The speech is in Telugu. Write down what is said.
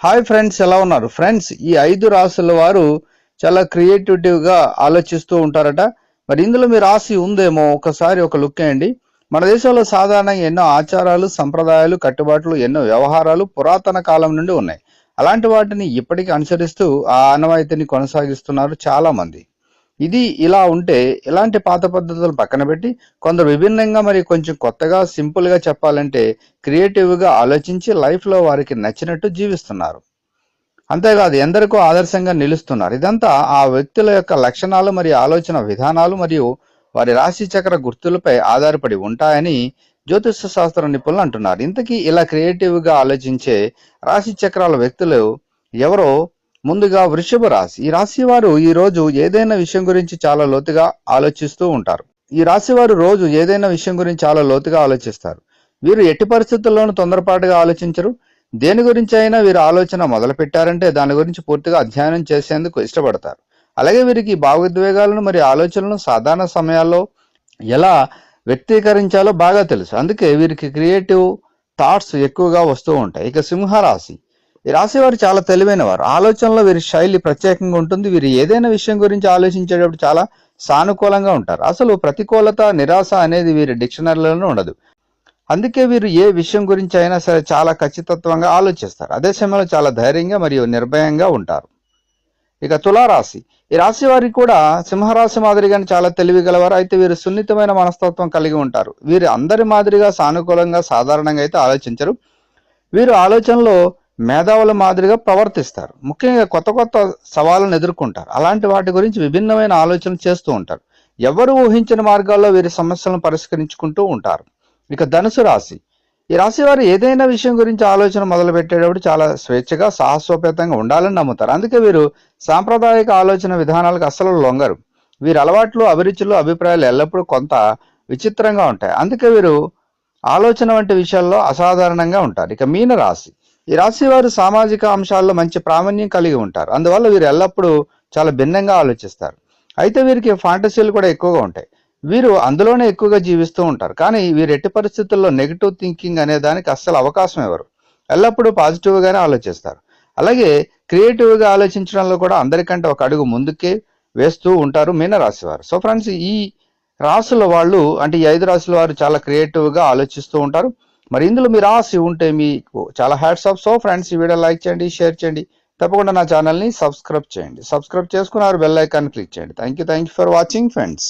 హాయ్ ఫ్రెండ్స్ ఎలా ఉన్నారు? ఫ్రెండ్స్ ఈ ఐదు రాసుల వారు చాలా క్రియేటివిటీవ్గా ఆలోచిస్తూ ఉంటారట. మరి ఇందులో మీ రాశి ఉందేమో ఒకసారి ఒక లుక్ వేయండి. మన దేశంలో సాధారణంగా ఎన్నో ఆచారాలు సంప్రదాయాలు కట్టుబాట్లు ఎన్నో వ్యవహారాలు పురాతన కాలం నుండి ఉన్నాయి. అలాంటి వాటిని ఇప్పటికీ అనుసరిస్తూ ఆ ఆనవాయితీని కొనసాగిస్తున్నారు చాలా మంది ఇది ఇలా ఉంటే ఇలాంటి పాత పద్ధతులు పక్కన పెట్టి కొందరు విభిన్నంగా మరి కొంచెం కొత్తగా సింపుల్గా చెప్పాలంటే క్రియేటివ్గా ఆలోచించి లైఫ్లో వారికి నచ్చినట్టు జీవిస్తున్నారు. అంతేకాదు ఎందరికో ఆదర్శంగా నిలుస్తున్నారు. ఇదంతా ఆ వ్యక్తుల యొక్క లక్షణాలు మరియు ఆలోచన విధానాలు మరియు వారి రాశి చక్ర గుర్తులపై ఆధారపడి ఉంటాయని జ్యోతిష శాస్త్ర నిపుణులు అంటున్నారు. ఇంతకీ ఇలా క్రియేటివ్గా ఆలోచించే రాశి చక్రాల వ్యక్తులు ఎవరో ముందుగా వృషభ రాశి. ఈ రాశి వారు ఈ రోజు ఏదైనా విషయం గురించి చాలా లోతుగా ఆలోచిస్తూ ఉంటారు. ఈ రాశి వారు రోజు ఏదైనా విషయం గురించి చాలా లోతుగా ఆలోచిస్తారు. వీరు ఎట్టి పరిస్థితుల్లోనూ తొందరపాటుగా ఆలోచించరు. దేని గురించి అయినా వీరు ఆలోచన మొదలు పెట్టారంటే దాని గురించి పూర్తిగా అధ్యయనం చేసేందుకు ఇష్టపడతారు. అలాగే వీరికి భావోద్వేగాలను మరియు ఆలోచనలను సాధారణ సమయాల్లో ఎలా వ్యక్తీకరించాలో బాగా తెలుసు. అందుకే వీరికి క్రియేటివ్ థాట్స్ ఎక్కువగా వస్తూ ఉంటాయి. ఇక సింహరాశి. ఈ రాశి వారు చాలా తెలివైన వారు ఆలోచనలో వీరి శైలి ప్రత్యేకంగా ఉంటుంది. వీరు ఏదైనా విషయం గురించి ఆలోచించేటప్పుడు చాలా సానుకూలంగా ఉంటారు. అసలు ప్రతికూలత నిరాశ అనేది వీరి డిక్షనరీలోనే ఉండదు. అందుకే వీరు ఏ విషయం గురించి అయినా సరే చాలా ఖచ్చితత్వంగా ఆలోచిస్తారు. అదే సమయంలో చాలా ధైర్యంగా మరియు నిర్భయంగా ఉంటారు. ఇక తులారాశి. ఈ రాశి వారికి కూడా సింహరాశి మాదిరిగానే చాలా తెలివి గలవారు అయితే వీరు సున్నితమైన మనస్తత్వం కలిగి ఉంటారు. వీరు అందరి మాదిరిగా సానుకూలంగా సాధారణంగా అయితే ఆలోచించరు. వీరు ఆలోచనలో మేధావుల మాదిరిగా ప్రవర్తిస్తారు. ముఖ్యంగా కొత్త కొత్త సవాళ్ళను ఎదుర్కొంటారు. అలాంటి వాటి గురించి విభిన్నమైన ఆలోచనలు చేస్తూ ఉంటారు. ఎవరు ఊహించిన మార్గాల్లో వీరి సమస్యలను పరిష్కరించుకుంటూ ఉంటారు. ఇక ధనుసు రాశి. ఈ రాశి వారు ఏదైనా విషయం గురించి ఆలోచన మొదలు పెట్టేటప్పుడు చాలా స్వేచ్ఛగా సాహసోపేతంగా ఉండాలని నమ్ముతారు. అందుకే వీరు సాంప్రదాయిక ఆలోచన విధానాలకు అసలు లొంగరు. వీరి అలవాట్లు అభిరుచులు అభిప్రాయాలు ఎల్లప్పుడూ కొంత విచిత్రంగా ఉంటాయి. అందుకే వీరు ఆలోచన వంటి విషయాల్లో అసాధారణంగా ఉంటారు. ఇక మీన రాశి ఈ రాశి వారు సామాజిక అంశాల్లో మంచి ప్రావీణ్యం కలిగి ఉంటారు. అందువల్ల వీరు ఎల్లప్పుడూ చాలా భిన్నంగా ఆలోచిస్తారు. అయితే వీరికి ఫాంటసీలు కూడా ఎక్కువగా ఉంటాయి. వీరు అందులోనే ఎక్కువగా జీవిస్తూ ఉంటారు. కానీ వీరు ఎట్టి పరిస్థితుల్లో నెగిటివ్ థింకింగ్ అనే దానికి అస్సలు అవకాశం ఇవ్వరు ఎల్లప్పుడూ పాజిటివ్గానే ఆలోచిస్తారు. అలాగే క్రియేటివ్గా ఆలోచించడంలో కూడా అందరికంటే ఒక అడుగు ముందుకే వేస్తూ ఉంటారు మీనరాశి వారు సో ఫ్రెండ్స్ ఈ రాసుల వాళ్ళు అంటే ఈ ఐదు రాసుల వారు చాలా క్రియేటివ్గా ఆలోచిస్తూ ఉంటారు. మరి ఇందులో మీరు రాసి ఉంటే మీకు చాలా హ్యాట్స్ ఆఫ్ సో ఫ్రెండ్స్ ఈ వీడియో లైక్ చేయండి షేర్ చేయండి. తప్పకుండా నా ఛానల్ని సబ్స్క్రైబ్ చేయండి. సబ్స్క్రైబ్ చేసుకున్నారు బెల్ ఐకాన్ క్లిక్ చేయండి. Thank you thank you for watching friends